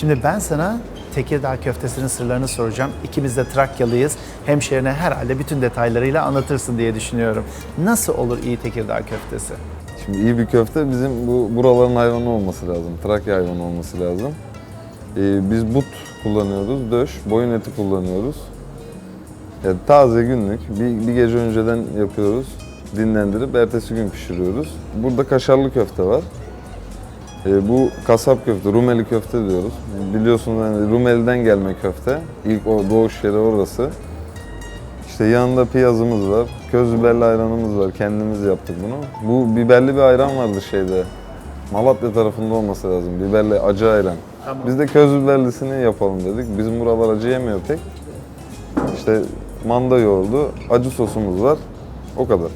Şimdi ben sana Tekirdağ köftesinin sırlarını soracağım. İkimiz de Trakyalıyız. Hemşehrine herhalde bütün detaylarıyla anlatırsın diye düşünüyorum. Nasıl olur iyi Tekirdağ köftesi? Şimdi iyi bir köfte bizim bu buraların hayvanı olması lazım. Trakya hayvanı olması lazım. Ee, biz but kullanıyoruz, döş, boyun eti kullanıyoruz. Yani taze günlük, bir, bir gece önceden yapıyoruz. Dinlendirip ertesi gün pişiriyoruz. Burada kaşarlı köfte var. Ee, bu kasap köfte, Rumeli köfte diyoruz. Biliyorsunuz yani Rumeli'den gelme köfte. İlk o doğuş yeri orası. İşte yanında piyazımız var, köz biberli ayranımız var. Kendimiz yaptık bunu. Bu biberli bir ayran vardı şeyde. Malatya tarafında olması lazım. Biberli acı ayran. Tamam. Biz de köz biberlisini yapalım dedik. Bizim buralar acı yemiyor pek. İşte manda yoğurdu, acı sosumuz var. O kadar.